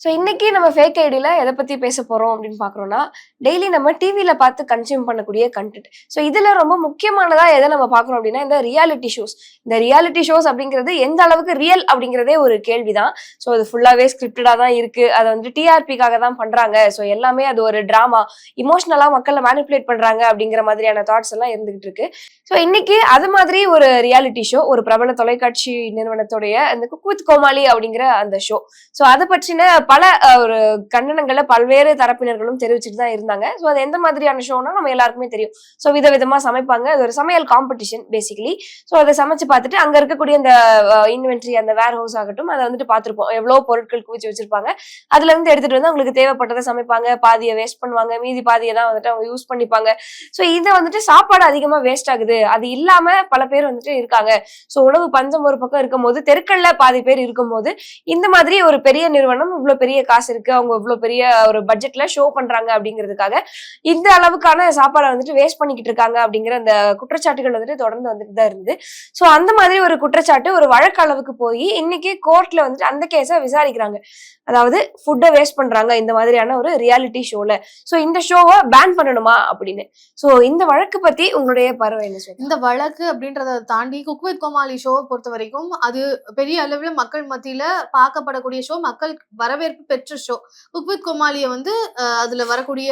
So இன்னைக்கு நம்ம fake ஐடியில் எதை பற்றி பேச போகிறோம் அப்படின்னு பார்க்குறோன்னா டெய்லி நம்ம டிவியில் பார்த்து கன்சியூம் பண்ணக்கூடிய கண்டென்ட் ஸோ இதில் ரொம்ப முக்கியமானதாக எதை நம்ம பார்க்குறோம் அப்படின்னா இந்த ரியாலிட்டி ஷோஸ் இந்த ரியாலிட்டி ஷோஸ் அப்படிங்கிறது எந்த அளவுக்கு ரியல் அப்படிங்கிறதே ஒரு கேள்வி தான் ஸோ அது ஃபுல்லாகவே ஸ்கிரிப்டடாக தான் இருக்குது அதை வந்து டிஆர்பிக்காக தான் பண்ணுறாங்க ஸோ எல்லாமே அது ஒரு ட்ராமா இமோஷ்னலாக மக்களை மேனிப்புலேட் பண்ணுறாங்க அப்படிங்கிற மாதிரியான தாட்ஸ் எல்லாம் இருந்துகிட்டு இருக்கு. ஸோ இன்னைக்கு அது மாதிரி ஒரு ரியாலிட்டி ஷோ ஒரு பிரபல தொலைக்காட்சி நிறுவனத்துடைய அந்த குக் வித் கோமாளி அப்படிங்கிற அந்த ஷோ ஸோ அதை பற்றின பல ஒரு கண்டனங்களை பல்வேறு தரப்பினர்களும் தெரிவிச்சுட்டு தான் இருந்தாங்க. ஸோ அது எந்த மாதிரியான ஷோனா நம்ம எல்லாருக்குமே தெரியும். ஸோ விதவிதமா சமைப்பாங்க. அது ஒரு சமையல் காம்படிஷன் பேசிக்கலி ஸோ அதை சமைச்சு பார்த்துட்டு அங்கே இருக்கக்கூடிய அந்த இன்வென்ட்ரி அந்த வேர் ஹவுஸ் ஆகட்டும் அதை வந்துட்டு பார்த்துருப்போம். எவ்வளோ பொருட்கள் குவிச்சு வச்சிருப்பாங்க. அதுல இருந்து எடுத்துட்டு வந்து அவங்களுக்கு தேவைப்பட்டதை சமைப்பாங்க. பாதியை வேஸ்ட் பண்ணுவாங்க. மீதி பாதியை தான் வந்துட்டு அவங்க யூஸ் பண்ணிப்பாங்க. ஸோ இதை வந்துட்டு சாப்பாடு அதிகமாக வேஸ்ட் ஆகுது. அது இல்லாம பல பேர் வந்துட்டு இருக்காங்க. ஸோ உணவு பஞ்சம் ஒரு பக்கம் இருக்கும்போது தெருக்கல்ல பாதி பேர் இருக்கும்போது இந்த மாதிரி ஒரு பெரிய நிறுவனம் இவ்வளோ இவ்வளவு பெரிய காசு இருக்கு. அவங்க இவ்வளவு பெரிய ஒரு பட்ஜெட்ல ஷோ பண்றாங்க அப்படிங்கிறதுக்காக இந்த அளவுக்கான சாப்பாடை வந்துட்டு வேஸ்ட் பண்ணிக்கிட்டு இருக்காங்க அப்படிங்கிற அந்த குற்றச்சாட்டுகள் வந்துட்டு தொடர்ந்து வந்துட்டு தான் இருந்து ஸோ அந்த மாதிரி ஒரு குற்றச்சாட்டு ஒரு வழக்கு அளவுக்கு போய் இன்னைக்கு கோர்ட்ல வந்துட்டு அந்த கேஸை விசாரிக்கிறாங்க. அதாவது ஃபுட்டை வேஸ்ட் பண்றாங்க இந்த மாதிரியான ஒரு ரியாலிட்டி ஷோல ஸோ இந்த ஷோவை பேன் பண்ணணுமா அப்படின்னு. ஸோ இந்த வழக்கு பத்தி உங்களுடைய பறவை என்ன சொல்லுங்க? இந்த வழக்கு அப்படின்றத தாண்டி குக் வித் கோமாளி ஷோவை பொறுத்த வரைக்கும் அது பெரிய அளவில் மக்கள் மத்தியில பார்க்கப்படக்கூடிய ஷோ மக்கள் வரவேற்பு பெற்ற ஷோ குக்வித் கோமாலியை கோமாளியை வந்து அஹ், அதுல வரக்கூடிய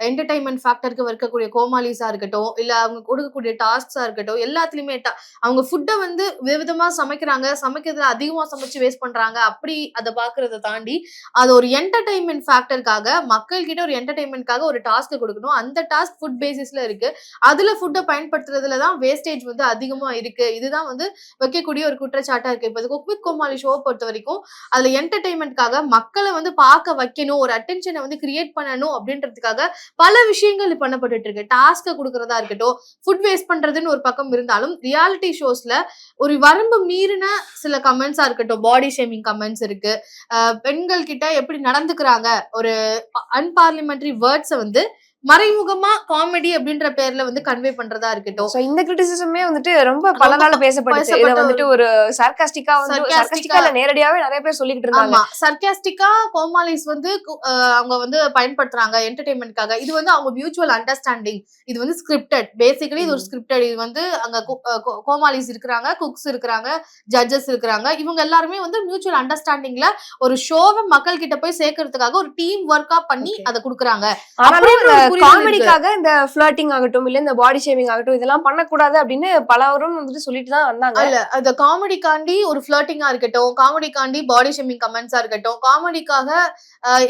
என்டர்டைன்மெண்ட் ஃபேக்டருக்கு இருக்கக்கூடிய கோமாலிஸா இருக்கட்டும் இல்ல அவங்க கொடுக்கக்கூடிய டாஸ்க்ஸா இருக்கட்டும் எல்லாத்துலயுமே அவங்க ஃபுட்டை வந்து விதவிதமா சமைக்கிறாங்க சமைக்கிறதுல அதிகமா சமைச்சு வேஸ்ட் பண்றாங்க அப்படி அதை பாக்குறத தாண்டி அது ஒரு என்டர்டைன்மெண்ட் ஃபேக்டருக்காக மக்கள் கிட்ட ஒரு என்டர்டைன்மெண்ட்காக ஒரு டாஸ்க் கொடுக்கணும். அந்த டாஸ்க் ஃபுட் பேசிஸ்ல இருக்கு. அதுல ஃபுட்டை பயன்படுத்துறதுல தான் வேஸ்டேஜ் வந்து அதிகமா இருக்கு. இதுதான் வந்து வைக்கக்கூடிய ஒரு குற்றச்சாட்டா இருக்கு. இப்போ குக் வித் கோமாளி ஷோ பொறுத்த வரைக்கும் அதுல என்டர்டைன்மெண்ட்காக மக்களை வந்து பார்க்க வைக்கணும் ஒரு அட்டென்ஷனை வந்து கிரியேட் பண்ணணும் அப்படின்றதுக்காக பல விஷயங்கள் பண்ணப்பட்டுட்டு இருக்கு டாஸ்க கொடுக்கறதா இருக்கட்டும் ஃபுட் வேஸ்ட் பண்றதுன்னு ஒரு பக்கம் இருந்தாலும் ரியாலிட்டி ஷோஸ்ல ஒரு வரம்பு மீறின சில கமெண்ட்ஸா இருக்கட்டும் பாடி ஷேமிங் கமெண்ட்ஸ் இருக்கு. பெண்கள் கிட்ட எப்படி நடந்துக்கிறாங்க? ஒரு அன்பார்லிமெண்ட்ரி வேர்ட்ஸை வந்து மறைமுகமா காமெடி அப்படின்ற பேர்ல வந்து கன்வே பண்றதா இருக்கட்டும். இந்த கிரிட்டிசிசமே வந்துட்டு ரொம்ப பல நாள் பேசப்பட்டுச்சு இதை பேசப்பட்ட வந்துட்டு ஒரு சர்க்காஸ்டிக்கா வந்து சர்க்காஸ்டிக்கா நேரடியாவே நிறைய பேர் சொல்லிக்கிட்டு இருந்தாங்க. ஆமா சர்க்காஸ்டிக்கா கோமாலிஸ் வந்து அவங்க வந்து பயன்படுத்துறாங்க என்டர்டைன்மெண்ட்காக இது வந்து அவங்க மியூச்சுவல் அண்டர்ஸ்டாண்டிங் இது வந்து ஸ்கிரிப்டட் பேசிக்கலி இது ஒரு. ஸ்கிரிப்டட் இது வந்து அங்க கோமாலிஸ் இருக்கிறாங்க குக்ஸ் இருக்கிறாங்க ஜட்ஜஸ் இருக்கிறாங்க. இவங்க எல்லாருமே வந்து மியூச்சுவல் அண்டர்ஸ்டாண்டிங்ல ஒரு ஷோவை மக்கள் கிட்ட போய் சேர்க்கறதுக்காக ஒரு டீம் ஒர்க்கா பண்ணி. அதை கொடுக்குறாங்க. காமெடிக்காக இந்த ஃபிளர்ட்டிங் ஆகட்டும் இல்ல இந்த பாடி ஷேவிங் ஆகட்டும் இதெல்லாம் பண்ணக்கூடாது அப்படின்னு பலவரும் வந்துட்டு சொல்லிட்டு தான் வந்தாங்க. இல்ல அந்த காமெடிக்காண்டி ஒரு ஃபிளர்ட்டிங்கா இருக்கட்டும் காமெடிக்காண்டி பாடி ஷேமிங் கமெண்ட்ஸா இருக்கட்டும் காமெடிக்காக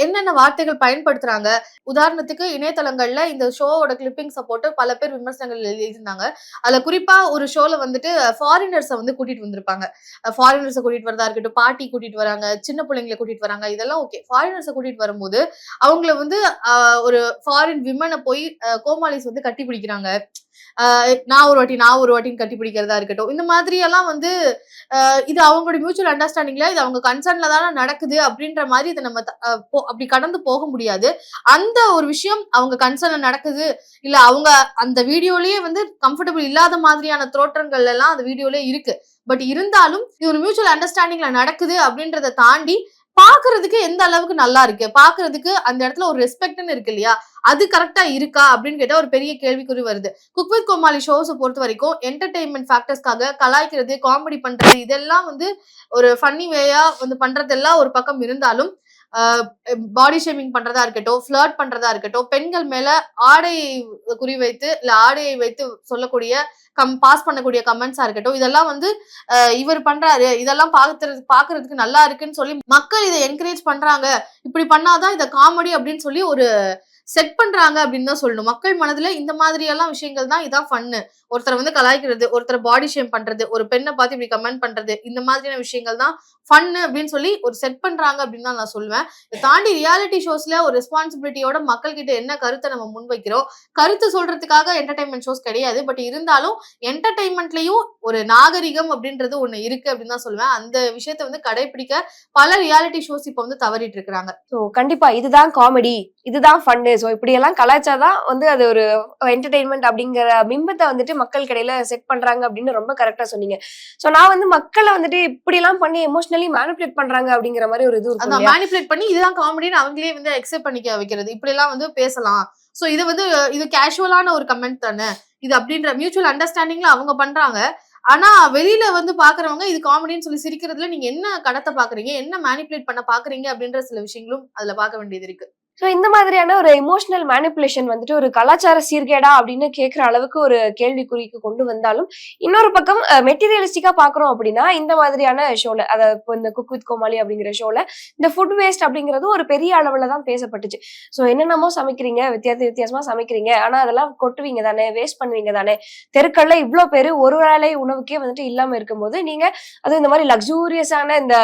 என்னென்ன வார்த்தைகள் பயன்படுத்துறாங்க? உதாரணத்துக்கு இணையதளங்கள்ல இந்த ஷோவோட கிளிப்பிங்ஸை போட்டு பல பேர் விமர்சனங்கள் எழுதியிருந்தாங்க அதுல குறிப்பா ஒரு ஷோல வந்துட்டு ஃபாரினர்ஸை வந்து கூட்டிட்டு வந்திருப்பாங்க. ஃபாரினர்ஸை கூட்டிட்டு வரதா இருக்கட்டும் பாட்டி கூட்டிட்டு வராங்க சின்ன பிள்ளைங்களை கூட்டிட்டு வராங்க இதெல்லாம் ஓகே ஃபாரினர்ஸை கூட்டிட்டு வரும்போது அவங்கள வந்து ஒரு ஃபாரின் விமனை போய் கோமாலிஸ் கோமாளிஸ் வந்து கட்டி பிடிக்கிறாங்க. நான் ஒரு வாட்டி நான் ஒரு வாட்டின்னு கட்டி பிடிக்கிறதா இருக்கட்டும். இந்த மாதிரி எல்லாம் வந்து இது அவங்களோட மியூச்சுவல் அண்டர்ஸ்டாண்டிங்ல இது அவங்க கன்சர்ன்ல தானே நடக்குது அப்படின்ற மாதிரி இதை நம்ம த- போ- அப்படி கடந்து போக முடியாது. அந்த ஒரு விஷயம் அவங்க கன்சர்ன்ல நடக்குது. இல்ல அவங்க அந்த வீடியோலயே வந்து கம்ஃபர்டபுள் இல்லாத மாதிரியான தோற்றங்கள் எல்லாம் அந்த வீடியோலயே இருக்கு. பட் இருந்தாலும் இது ஒரு மியூச்சுவல் அண்டர்ஸ்டாண்டிங்ல நடக்குது அப்படின்றத தாண்டி பாக்குறதுக்கு எந்த அளவுக்கு நல்லா இருக்கு? பாக்குறதுக்கு அந்த இடத்துல ஒரு ரெஸ்பெக்ட்னு இருக்கு இல்லையா? அது கரெக்டா இருக்கா? அப்படின்னு கேட்டா ஒரு பெரிய கேள்விக்குறி வருது. குக் வித் கோமாளி ஷோஸை பொறுத்த வரைக்கும் என்டர்டைன்மெண்ட் ஃபேக்டர்ஸ்க்காக கலாய்க்கிறது காமெடி பண்றது இதெல்லாம் வந்து ஒரு ஃபன்னி வேயா வந்து பண்றதெல்லாம் ஒரு பக்கம் இருந்தாலும் பாடி ஷேமிங் பண்றதா இருக்கட்டும் ஃபிளர்ட் பண்றதா இருக்கட்டும் பெண்கள் மேல ஆடையை குறிவைத்து இல்ல ஆடையை வைத்து சொல்லக்கூடிய கம் பாஸ் பண்ணக்கூடிய கமெண்ட்ஸா இருக்கட்டும் இதெல்லாம் வந்து இவர் பண்றாரு இதெல்லாம் பாக்குறது பாக்குறதுக்கு நல்லா இருக்குன்னு சொல்லி மக்கள் இதை என்கரேஜ் பண்றாங்க. இப்படி பண்ணாதான் இதை காமெடி அப்படின்னு சொல்லி ஒரு செட் பண்றாங்க அப்படின்னு தான் சொல்லணும். மக்கள் மனதுல இந்த மாதிரி எல்லாம் விஷயங்கள் தான் இதான் ஃபன்னு ஒருத்தரை வந்து கலாய்க்கிறது ஒருத்தரை பாடி ஷேம் பண்றது ஒரு பெண்ணை பார்த்து இப்படி கமெண்ட் பண்றது இந்த மாதிரியான விஷயங்கள் தான் ஃபன்னு அப்படின்னு சொல்லி ஒரு செட் பண்றாங்க அப்படின்னு தான் நான் சொல்லுவேன். இதை தாண்டி ரியாலிட்டி ஷோஸ்ல ஒரு ரெஸ்பான்சிபிலிட்டியோட மக்கள் கிட்ட என்ன கருத்தை நம்ம முன்வைக்கிறோம்? கருத்து சொல்றதுக்காக என்டர்டைன்மெண்ட் ஷோஸ் கிடையாது. பட் இருந்தாலும் என்டர்டைன்மெண்ட்லயும் ஒரு நாகரிகம் அப்படின்றது ஒண்ணு இருக்கு அப்படின்னு தான் சொல்லுவேன். அந்த விஷயத்தை வந்து கடைபிடிக்க பல ரியாலிட்டி ஷோஸ் இப்போ வந்து தவறிட்டு இருக்கிறாங்க. ஸோ கண்டிப்பா இதுதான் காமெடி இதுதான் ஃபன்னு ஸோ இப்படியெல்லாம் கலாச்சாரம் வந்து அது ஒரு என்டர்டைன்மெண்ட் அப்படிங்கிற பிம்பத்தை வந்துட்டு மக்கள் கிடையில செட் பண்றாங்க அப்படின்னு ரொம்ப கரெக்டா சொன்னீங்க. சோ நான் வந்து மக்களை வந்துட்டு இப்படி எல்லாம் பண்ணி எமோஷனலி மேனிபுலேட் பண்றாங்க அப்படிங்கிற மாதிரி ஒரு இது இருக்கும்? மேனிபுலேட் பண்ணி இதுதான் காமெடின்னு அவங்களே வந்து அக்செப்ட் பண்ணிக்க வைக்கிறது. இப்படி எல்லாம் வந்து பேசலாம். சோ இது வந்து இது கேஷுவலான ஒரு கமெண்ட் தானே. இது அப்படின்ற மியூச்சுவல் அண்டர்ஸ்டாண்டிங்ல அவங்க பண்றாங்க. ஆனா வெளியில வந்து பாக்குறவங்க இது காமெடின்னு சொல்லி சிரிக்கிறதுல நீங்க என்ன கடத்த பாக்குறீங்க? என்ன மேனிபுலேட் பண்ண பாக்குறீங்க? அப்படின்ற சில விஷயங்களும் அதுல பார்க்க வேண்டியது இருக்கு. ஸோ இந்த மாதிரியான ஒரு எமோஷனல் மேனிப்புலேஷன் வந்துட்டு ஒரு கலாச்சார சீர்கேடா அப்படின்னு கேட்குற அளவுக்கு ஒரு கேள்விக்குறிக்கு கொண்டு வந்தாலும் இன்னொரு பக்கம் மெட்டீரியலிஸ்டிக்காக பார்க்குறோம் அப்படின்னா இந்த மாதிரியான ஷோவில் அதாவது இப்போ இந்த குக் வித் கோமாளி அப்படிங்கிற ஷோவில் இந்த ஃபுட் வேஸ்ட் அப்படிங்கிறது ஒரு பெரிய அளவில் தான் பேசப்பட்டுச்சு. ஸோ என்னென்னமோ சமைக்கிறீங்க வித்தியாச வித்தியாசமா சமைக்கிறீங்க ஆனால் அதெல்லாம் கொட்டுவீங்க தானே வேஸ்ட் பண்ணுவீங்க தானே தெருக்கள்ல இவ்வளோ பேர் ஒரு வேளை உணவுக்கே வந்துட்டு இல்லாமல் இருக்கும்போது நீங்கள் அது இந்த மாதிரி லக்ஸூரியஸான இந்த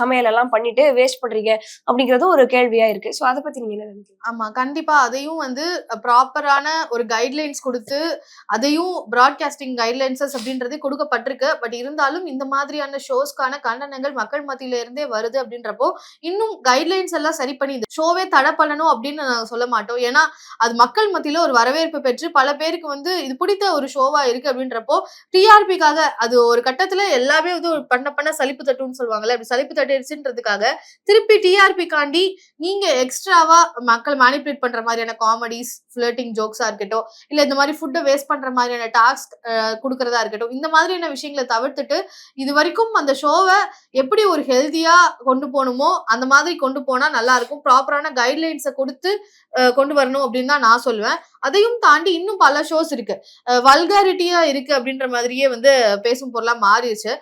சமையலெல்லாம் பண்ணிட்டு வேஸ்ட் பண்ணுறீங்க அப்படிங்கிறது ஒரு கேள்வியா இருக்கு. ஸோ அதை பத்தி நீங்க என்ன நினைக்கிறீங்க? ஆமா கண்டிப்பா. அதையும் வந்து ப்ராப்பரான ஒரு கைட்லைன்ஸ் கொடுத்து அதையும் ப்ராட்காஸ்டிங் கைட்லைன்ஸஸ் அப்படின்றது கொடுக்கப்பட்டிருக்கு. பட் இருந்தாலும் இந்த மாதிரியான ஷோஸ்க்கான கண்டனங்கள் மக்கள் மத்தியில இருந்தே வருது அப்படின்றப்போ இன்னும் கைட்லைன்ஸ் எல்லாம் சரி பண்ணி இந்த ஷோவே தடை பண்ணணும் அப்படின்னு நான் சொல்ல மாட்டோம். ஏன்னா அது மக்கள் மத்தியில ஒரு வரவேற்பு பெற்று பல பேருக்கு வந்து இது பிடித்த ஒரு ஷோவா இருக்கு அப்படின்றப்போ டிஆர்பிக்காக அது ஒரு கட்டத்துல எல்லாமே வந்து ஒரு பண்ண பண்ண சலிப்பு தட்டுன்னு சொல்லுவாங்கல்ல அப்படி சலிப்பு தட்டுச்சுன்றதுக்காக திருப்பி டிஆர்பி காண்டி நீங்க எக்ஸ்ட்ராவா மக்கள் மேனிபுலேட் பண்ற மாதிரியான காமெடிஸ் ஃபிளர்ட்டிங் ஜோக்ஸா இருக்கட்டும் இல்ல இந்த மாதிரி ஃபுட்டை வேஸ்ட் பண்ற மாதிரியான டாஸ்க் கொடுக்கறதா இருக்கட்டும் இந்த மாதிரியான விஷயங்களை தவிர்த்துட்டு இது வரைக்கும் அந்த ஷோவை எப்படி ஒரு ஹெல்த்தியா கொண்டு போகணுமோ அந்த மாதிரி கொண்டு போனா நல்லா இருக்கும். ப்ராப்பரான கைட்லைன்ஸை கொடுத்து கொண்டு வரணும் அப்படின்னு தான் நான் சொல்லுவேன். அதையும் தாண்டி இன்னும் பல ஷோஸ் இருக்கு. வல்காரிட்டியா இருக்கு அப்படின்ற மாதிரியே வந்து பேசும் பொருளா மாறிடுச்சு.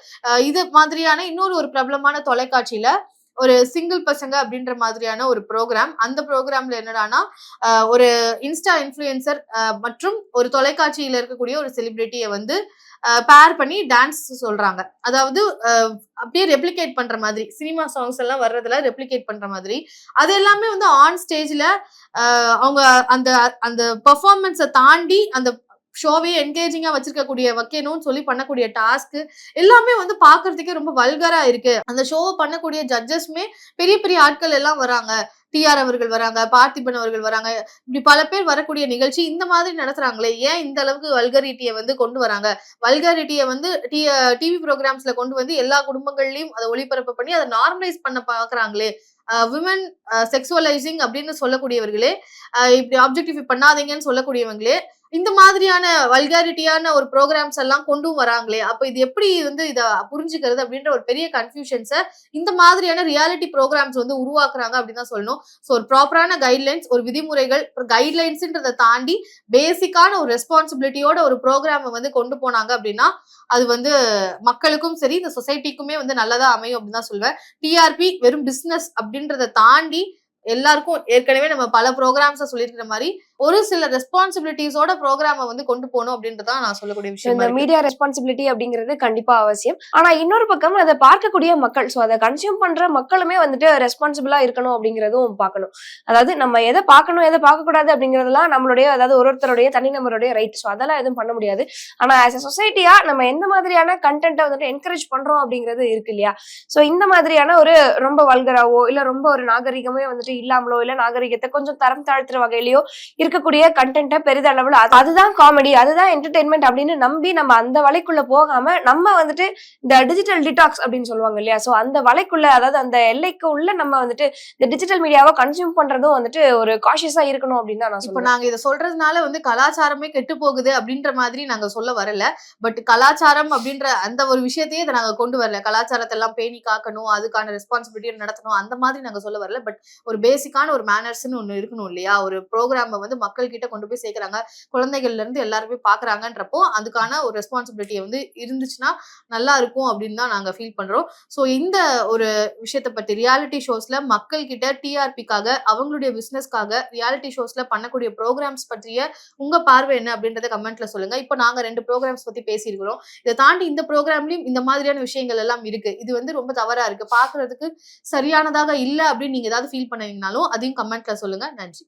இது மாதிரியான இன்னொரு ஒரு பிரபலமான தொலைக்காட்சியில ஒரு சிங்கிள் பசங்க அப்படின்ற மாதிரியான ஒரு ப்ரோக்ராம் அந்த ப்ரோக்ராம்ல என்னடானா ஒரு இன்ஸ்டா இன்ஃப்ளூயன்சர் மற்றும் ஒரு தொலைக்காட்சியில இருக்கக்கூடிய ஒரு செலிபிரிட்டியை வந்து பேர் பண்ணி டான்ஸ் சொல்றாங்க. அதாவது அப்படியே ரெப்ளிகேட் பண்ற மாதிரி சினிமா சாங்ஸ் எல்லாம் வர்றதுல ரெப்ளிகேட் பண்ற மாதிரி. அது எல்லாமே வந்து ஆன் ஸ்டேஜ்ல அவங்க அந்த அந்த பெர்ஃபார்மன்ஸை தாண்டி அந்த ஷோவே என்கேஜிங்கா வச்சிருக்கக்கூடிய வைக்கணும்னு சொல்லி பண்ணக்கூடிய டாஸ்க் எல்லாமே வந்து பாக்குறதுக்கே ரொம்ப வல்கரா இருக்கு. அந்த ஷோவை பண்ணக்கூடிய ஜட்ஜஸ்மே பெரிய பெரிய ஆட்கள் எல்லாம் வராங்க. டிஆர் அவர்கள் வராங்க பார்த்திபன் அவர்கள் வராங்க. இப்படி பல பேர் வரக்கூடிய நிகழ்ச்சி இந்த மாதிரி நடத்துறாங்களே. ஏன் இந்த அளவுக்கு வல்கரிட்டியை வந்து கொண்டு வராங்க? வல்கரிட்டியை வந்து டிவி ப்ரோக்ராம்ஸ்ல கொண்டு வந்து எல்லா குடும்பங்கள்லயும் அதை ஒளிபரப்பு பண்ணி அதை நார்மலைஸ் பண்ண பாக்குறாங்களே. விமன் செக்ஸுவலைசிங் அப்படின்னு சொல்லக்கூடியவர்களே இப்படி ஆப்ஜெக்டிஃபை பண்ணாதீங்கன்னு சொல்லக்கூடியவங்களே இந்த மாதிரியான வல்காரிட்டியான ஒரு ப்ரோக்ராம்ஸ் எல்லாம் கொண்டும் வராங்களே அப்ப இது எப்படி வந்து இதை புரிஞ்சுக்கிறது அப்படின்ற ஒரு பெரிய கன்ஃபியூஷன்ஸை இந்த மாதிரியான ரியாலிட்டி ப்ரோக்ராம்ஸ் வந்து உருவாக்குறாங்க அப்படின்னு தான் சொல்லணும். ஸோ ஒரு ப்ராப்பரான கைட்லைன்ஸ் ஒரு விதிமுறைகள் கைட்லைன்ஸ்ன்றதை தாண்டி பேசிக்கான ஒரு ரெஸ்பான்சிபிலிட்டியோட ஒரு ப்ரோக்ராமை வந்து கொண்டு போனாங்க அப்படின்னா அது வந்து மக்களுக்கும் சரி இந்த சொசைட்டிக்குமே வந்து நல்லதா அமையும் அப்படின்னு தான் சொல்லுவேன் டிஆர்பி வெறும் பிசினஸ் அப்படின்றத தாண்டி எல்லாருக்கும் ஏற்கனவே நம்ம பல ப்ரோக்ராம்ஸை சொல்லியிருக்கிற மாதிரி ஒரு சில ரெஸ்பான்சிபிலிட்டிஸோட ப்ரோக்ராமை வந்து கொண்டு போகணும் அப்படின்றதான் நான் சொல்லக்கூடிய விஷயம் இந்த மீடியா ரெஸ்பான்சிபிலிட்டி அப்படிங்கிறது கண்டிப்பா அவசியம். ஆனா இன்னொரு பக்கம் அதை பார்க்கக்கூடிய மக்கள் ஸோ அதை கன்சியூம் பண்ற மக்களுமே வந்துட்டு ரெஸ்பான்சிபிளா இருக்கணும் அப்படிங்கிறதும் பார்க்கணும். அதாவது நம்ம எதை பார்க்கணும் எதை பார்க்கக்கூடாது அப்படிங்கிறதுலாம் நம்மளுடைய அதாவது ஒரு ஒருத்தருடைய தனிநபருடைய ரைட் ஸோ அதெல்லாம் எதுவும் பண்ண முடியாது. ஆனா ஆஸ் அ சொசைட்டியா நம்ம எந்த மாதிரியான கண்டென்ட்டை வந்துட்டு என்கரேஜ் பண்றோம் அப்படிங்கிறது இருக்கு இல்லையா? ஸோ இந்த மாதிரியான ஒரு ரொம்ப வல்கராவோ இல்ல ரொம்ப ஒரு நாகரிகமே வந்துட்டு இல்லாமலோ இல்ல நாகரிகத்தை கொஞ்சம் தரம் தாழ்த்துற வகையிலயோ இருக்கக்கூடிய கண்டென்ட்டை பெரிதளவுல அது- அதுதான் காமெடி அதுதான் என்டர்டைன்மெண்ட் அப்படின்னு நம்பி நம்ம அந்த வலைக்குள்ள போகாம நம்ம வந்துட்டு இந்த டிஜிட்டல் டிடாக்ஸ் அப்படின்னு சொல்லுவாங்க இல்லையா? சோ அந்த வலைக்குள்ள அதாவது அந்த எல்லைக்கு உள்ள நம்ம வந்துட்டு இந்த டிஜிட்டல் மீடியாவை கன்சியூம் பண்றதும் வந்துட்டு ஒரு காஷியஸா இருக்கணும் அப்படின்னு தான் நான் இப்ப நாங்க இதை சொல்றதுனால வந்து கலாச்சாரமே கெட்டு போகுது அப்படின்ற மாதிரி நாங்க சொல்ல வரல. பட் கலாச்சாரம் அப்படின்ற அந்த ஒரு விஷயத்தையே இதை நாங்க கொண்டு வரல. கலாச்சாரத்தை எல்லாம் பேணி காக்கணும் அதுக்கான ரெஸ்பான்சிபிலிட்டி நடத்தணும் அந்த மாதிரி நாங்க சொல்ல வரல. பட் ஒரு பேசிக்கான ஒரு மேனர்ஸ்னு ஒண்ணு இருக்கணும் இல்லையா? ஒரு ப்ரோக்ராம வந்து மக்கள் கிட்ட கொண்டு போய் சேர்க்குறாங்க. குழந்தைகள்ல இருந்து எல்லாருமே பாக்குறாங்கன்றப்போ அதுக்கான ஒரு ரெஸ்பான்சிபிலிட்டியை வந்து இருந்துச்சுன்னா நல்லா இருக்கும் அப்படின்னு தான் நாங்க ஃபீல் பண்றோம். ஸோ இந்த ஒரு விஷயத்தை பத்தி ரியாலிட்டி ஷோஸ்ல மக்கள் கிட்ட டிஆர்பிக்காக அவங்களுடைய பிசினஸ்க்காக ரியாலிட்டி ஷோஸ்ல பண்ணக்கூடிய ப்ரோக்ராம்ஸ் பற்றிய உங்க பார்வை என்ன அப்படின்றத கமெண்ட்ல சொல்லுங்க. இப்போ நாங்க ரெண்டு ப்ரோக்ராம்ஸ் பத்தி பேசியிருக்கிறோம். இதை தாண்டி இந்த ப்ரோக்ராம்லயும் இந்த மாதிரியான விஷயங்கள் எல்லாம் இருக்கு. இது வந்து ரொம்ப தவறா இருக்கு. பாக்குறதுக்கு சரியானதாக இல்லை அப்படின்னு நீங்க ஏதாவது ஃபீல் பண்ணீங்கனாலும் அதையும் கமெண்ட்ல சொல்லுங்க. நன்றி.